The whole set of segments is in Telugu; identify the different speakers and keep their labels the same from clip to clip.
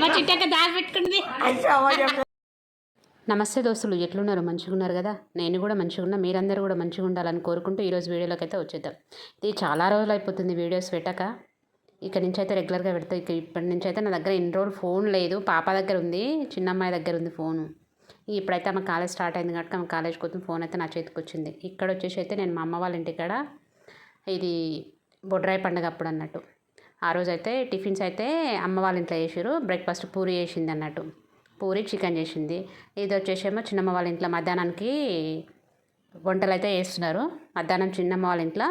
Speaker 1: మా చిట్టక్క దారి పెట్టుకుంది. నమస్తే దోస్తులు ఎట్లున్నారు? మంచిగా ఉన్నారు కదా? నేను కూడా మంచిగా ఉన్నా మీరందరూ కూడా మంచిగా ఉండాలని కోరుకుంటూ ఈరోజు వీడియోలోకి అయితే వచ్చేద్దాం. ఇది చాలా రోజులు అయిపోతుంది వీడియోస్ పెట్టక. ఇక నుంచి అయితే రెగ్యులర్గా పెడతా ఇక ఇప్పటి నుంచి అయితే నా దగ్గర ఇన్ని రోజులు ఫోన్ లేదు. పాప దగ్గర ఉంది చిన్న అమ్మాయి దగ్గర ఉంది ఫోను. ఇప్పుడైతే ఆమె కాలేజ్ స్టార్ట్ అయింది కాబట్టి ఆమె కాలేజ్కి పోతుంది ఫోన్ అయితే నా చేతికి వచ్చింది. ఇక్కడ వచ్చేసి అయితే నేను మా అమ్మ వాళ్ళ ఇంటికాడ ఇది బొడ్రాయి పండుగ అప్పుడు అన్నట్టు. ఆ రోజు అయితే టిఫిన్స్ అయితే అమ్మ వాళ్ళ ఇంట్లో చేసారు బ్రేక్ఫాస్ట్ పూరి చేసింది అన్నట్టు. పూరి చికెన్ చేసింది. ఇది వచ్చేసేమో చిన్నమ్మ వాళ్ళ ఇంట్లో మధ్యాహ్నానికి వంటలు అయితే వేస్తున్నారు మధ్యాహ్నం చిన్నమ్మ వాళ్ళ ఇంట్లో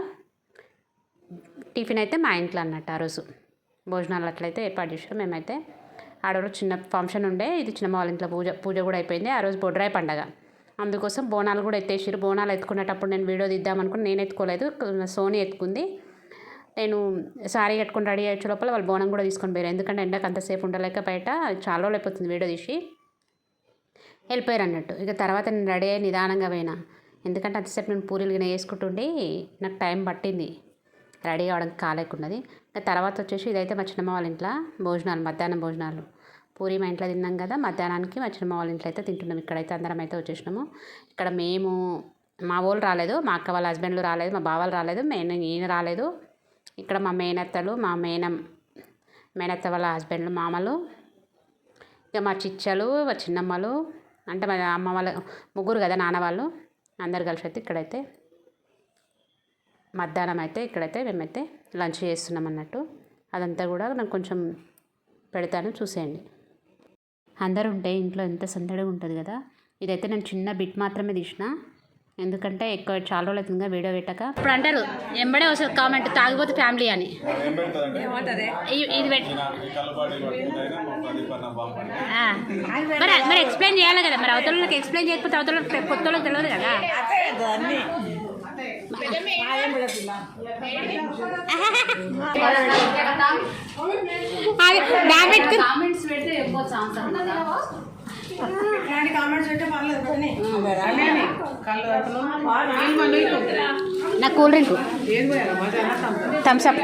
Speaker 1: టిఫిన్ అయితే మా ఇంట్లో అన్నట్టు ఆ రోజు. భోజనాలు అట్లయితే ఏర్పాటు చేసారు మేమైతే ఆడవారు చిన్న ఫంక్షన్ ఉండే. ఇది చిన్నమ్మ వాళ్ళ ఇంట్లో పూజ పూజ కూడా అయిపోయింది. ఆ రోజు బొడ్రాయి పండగ. అందుకోసం బోనాలు కూడా ఎత్తేసారు బోనాలు ఎత్తుకునేటప్పుడు నేను వీడియో తీద్దామనుకుని నేను ఎత్తుకోలేదు. సోనీ ఎత్తుకుంది. నేను సారీ కట్టుకొని రెడీ అయ్యే లోపల వాళ్ళు బోనం కూడా తీసుకొని పోయారు. ఎందుకంటే ఎండకు అంతసేపు ఉండలేక బయట చాలా రోజులు అయిపోతుంది వీడియో తీసి. వెళ్ళిపోయారు అన్నట్టు. ఇక తర్వాత నేను రెడీ అయ్యి నిదానంగా పోయినా. ఎందుకంటే అంతసేపు నేను పూరీలు గిన వేసుకుంటుండి నాకు టైం పట్టింది. రెడీ అవ్వడానికి కాలేకున్నది. ఇంకా తర్వాత వచ్చేసి ఇదైతే మా చిన్నమ్మ వాళ్ళ ఇంట్లో భోజనాలు మధ్యాహ్నం భోజనాలు. పూరి మా ఇంట్లో తిన్నాం కదా మధ్యాహ్నానికి మా చిన్నమ్మ వాళ్ళ ఇంట్లో అయితే తింటున్నాం. ఇక్కడైతే అందరం అయితే వచ్చేసినాము. ఇక్కడ మేము మా వాళ్ళు రాలేదు మా అక్క వాళ్ళ హస్బెండ్లు రాలేదు మా బావాలు రాలేదు నేను ఈయన రాలేదు. ఇక్కడ మా మేనత్తలు మా మేనం మేనత్త వాళ్ళ హస్బెండ్లు మామలు ఇక మా చిచ్చలు మా చిన్నమ్మలు అంటే మా అమ్మ వాళ్ళ ముగ్గురు కదా నాన్న వాళ్ళు అందరు కలిసి అయితే ఇక్కడైతే మధ్యాహ్నం అయితే ఇక్కడైతే మేమైతే లంచ్ చేస్తున్నాం అన్నట్టు. అదంతా కూడా నాకు కొంచెం పెడతాను చూసేయండి. అందరూ ఉంటే ఇంట్లో ఎంత సందడిగా ఉంటుంది కదా. ఇదైతే నేను చిన్న బిట్ మాత్రమే తీసిన. ఎందుకంటే ఎక్కువ చాలా రోజులు అవుతుందిగా వీడియో పెట్టక. ఇప్పుడు అంటారు ఎంబడే వస్తుంది కామెంట్ తాగిపోతే ఫ్యామిలీ అని. ఇది. మరి మరి ఎక్స్ప్లెయిన్ చేయాలి కదా మరి అవతలకి ఎక్స్ప్లెయిన్ చేయకపోతే అవతల కొత్త వాళ్ళకి తెలియదు కదా.
Speaker 2: కామెంట్స్ పెడితే ఎక్కువ ఛాన్స్ ఉంటుందా
Speaker 3: ఇట్లాంటి కామెంట్స్ పెట్టే పర్లేదు
Speaker 1: నా కూల్ డ్రింక్. థమ్స్అప్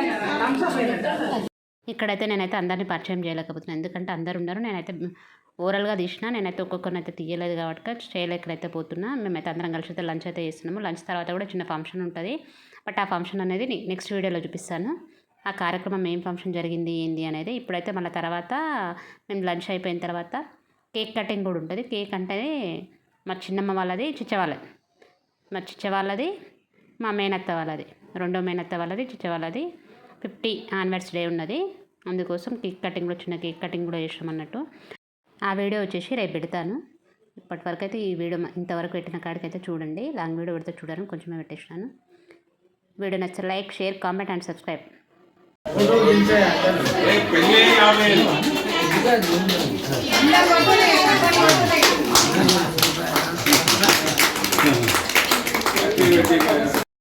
Speaker 1: ఇక్కడైతే నేనైతే అందరినీ పరిచయం చేయలేకపోతున్నాను ఎందుకంటే అందరు ఉన్నారు. నేనైతే ఓవరాల్గా తీసిన నేనైతే ఒక్కొక్కరిని అయితే తీయలేదు కాబట్టి చేయలేకనైతే పోతున్నా. మేమైతే అందరం కలిసి అయితే లంచ్ అయితే చేస్తున్నాము. లంచ్ తర్వాత కూడా చిన్న ఫంక్షన్ ఉంటుంది. బట్ ఆ ఫంక్షన్ అనేది నెక్స్ట్ వీడియోలో చూపిస్తాను. ఆ కార్యక్రమం ఏం ఫంక్షన్ జరిగింది ఏంది అనేది. ఇప్పుడైతే మళ్ళీ తర్వాత మేము లంచ్ అయిపోయిన తర్వాత కేక్ కటింగ్ కూడా ఉంటుంది. కేక్ అంటే మా చిన్నమ్మ వాళ్ళది చిచ్చ వాళ్ళది. మా చిచ్చ వాళ్ళది మా మేనత్త వాళ్ళది. రెండో మేనత్త వాళ్ళది చిచ్చ వాళ్ళది. ఫిఫ్టీ యానివర్సరీ ఉన్నది. అందుకోసం కేక్ కటింగ్ కూడా చిన్న కేక్ కటింగ్ కూడా చేసాం అన్నట్టు. ఆ వీడియో వచ్చేసి రేపు పెడతాను. ఇప్పటి వరకు అయితే ఈ వీడియో ఇంతవరకు పెట్టిన కాడికైతే చూడండి. లాంగ్ వీడియో పెడితే చూడను కొంచెమే పెట్టేసినాను. వీడియో నచ్చ like share comment and subscribe.
Speaker 4: పెళ్ళి